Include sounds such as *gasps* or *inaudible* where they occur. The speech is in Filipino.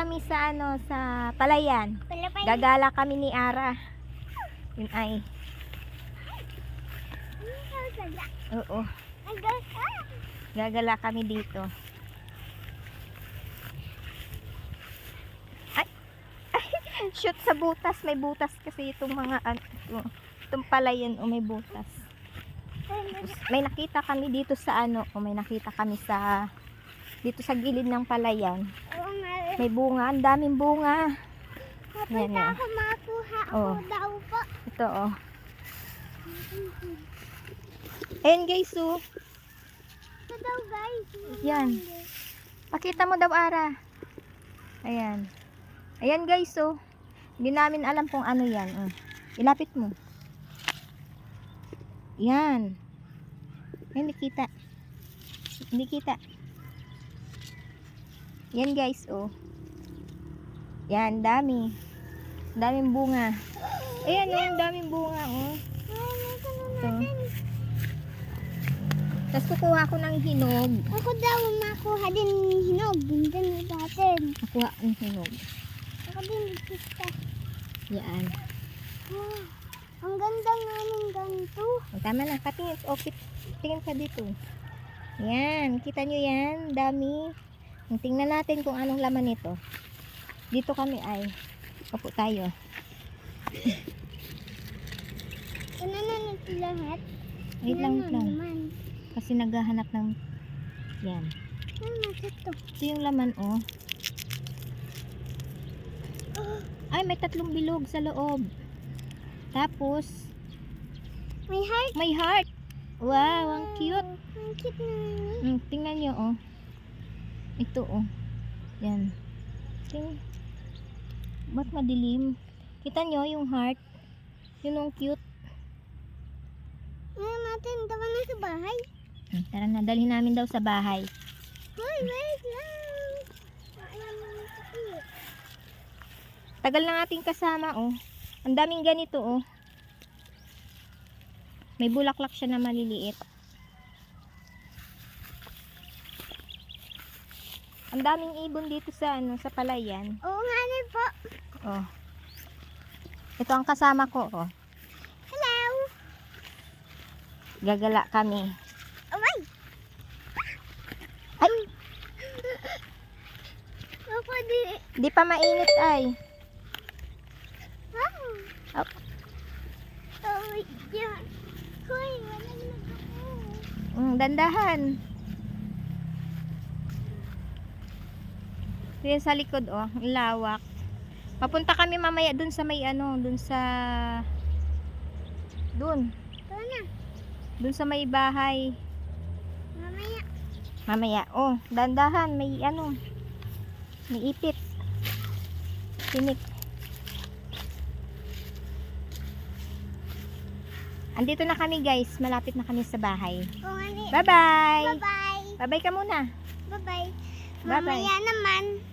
kami sa ano, sa Palayan. Gagala kami ni Ara. Yun ay. Oo. Gagala kami dito. Ay! *laughs* Shoot sa butas. May butas kasi itong mga ano. Itong palayan o may butas. May nakita kami dito sa ano. O may nakita kami sa dito sa gilid ng palayan. May bunga. Ang daming bunga. Yan, Papunta yan. ako makuha ako Oh. daw po. Ito oh. Ayan guys oh. Ito daw guys. Yan. Pakita mo daw Ara. Ayan. Ayan guys oh. Hindi namin alam kung ano yan. Oh. Ilapit mo. Yan. Ayan, hindi kita. Hindi kita. Yan guys oh. Yan, dami. Daming bunga. Ayan oh, daming bunga oh. Ito. Tapos kukuha ko ng hinog. Ako daw makuha din hinog. Din natin. Kukuha ng hinog. Ako din pista. Yan. Wow. Ang ganda nga ng ganito. Tama na. Patingin. O, tingin ka dito. Yan. Kita nyo yan. Dami. Tingnan natin kung anong laman nito. Dito kami ay. Opo tayo. Ano na nito lahat? Wait lang, wait lang. Kasi naghahanap ng... Yan. Ano ito? Ito yung laman, oh. *gasps* Ay, may tatlong bilog sa loob. Tapos, May heart. may heart. Wow, ang cute. Ang cute na. Mm, tingnan nyo, oh. Ito, oh. Yan. Ting. Ba't madilim? Kita nyo yung heart? Yun ang cute. Ano natin? Dawa na sa bahay. Hmm, tara na, dalhin namin daw sa bahay. Hoy, wait lang. Tagal na nating kasama, oh. Ang daming ganito, oh. May bulaklak siya na maliliit. Ang daming ibon dito sa ano, sa palayan. Oo nga po. Oh. Ito ang kasama ko, oh. Hello. Gagala kami. Amay. Ay, Ako di. di pa mainit ay. Wow. Oh. Oh my God. Hoy, nag-ako. Mm, dandahan. Ito sa likod, oh. Lawak. Papunta kami mamaya dun sa may ano, dun sa... Dun. Tara na. Dun sa may bahay. Mamaya. Mamaya. Oh, dandahan. May ano. May ipit. Tinik. Andito na kami guys. Malapit na kami sa bahay. Nga ni. Bye-bye! Bye-bye. Bye-bye ka muna. Bye-bye. Bye-bye. Mamaya naman.